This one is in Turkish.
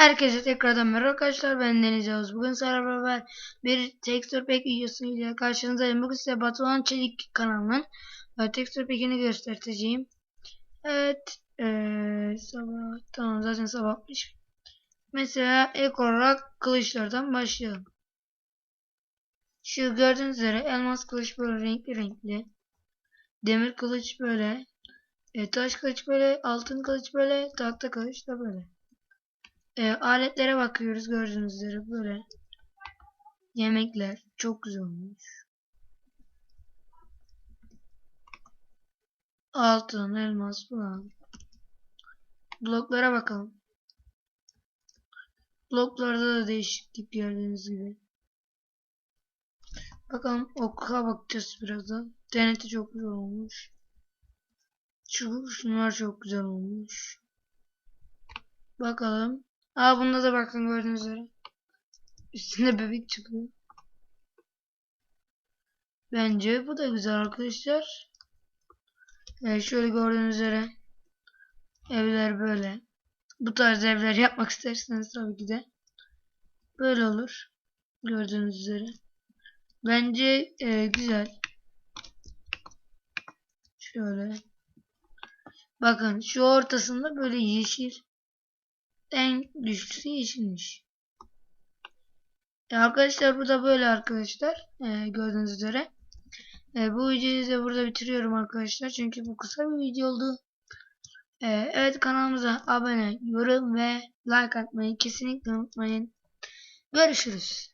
Herkese tekrardan merhaba arkadaşlar ben Deniz Yavuz. Bugün sizlerle beraber bir Texture Pack videosuyla karşınızdayım. Bugün size Batuhan Çelik kanalının e, Texture Pack'ini göstereceğim. Evet. E, sabah tamam zaten sabahmış. Mesela ilk olarak kılıçlardan başlayalım. Şu gördüğünüz üzere elmas kılıç böyle renkli renkli. Demir kılıç böyle. E, taş kılıç böyle. Altın kılıç böyle. Tahta kılıç da böyle. E, aletlere bakıyoruz gördüğünüz üzere böyle. Yemekler çok güzel olmuş. Altın, elmas falan. Bloklara bakalım. Bloklarda da değişiklik gördüğünüz gibi. Bakalım oka bakacağız birazdan. TNT çok güzel olmuş. Şu, şunlar çok güzel olmuş. Bakalım. Aa bunda da bakın gördüğünüz üzere. Üstünde bebek çıkıyor. Bence bu da güzel arkadaşlar. Ee, şöyle gördüğünüz üzere evler böyle. Bu tarz evler yapmak isterseniz tabii ki de böyle olur. Gördüğünüz üzere. Bence e, güzel. Şöyle. Bakın şu ortasında böyle yeşil en güçlüsü yeşilmiş. E arkadaşlar bu da böyle arkadaşlar. E, gördüğünüz üzere. E, bu videoyu da burada bitiriyorum arkadaşlar. Çünkü bu kısa bir video oldu. E, evet kanalımıza abone, yorum ve like atmayı kesinlikle unutmayın. Görüşürüz.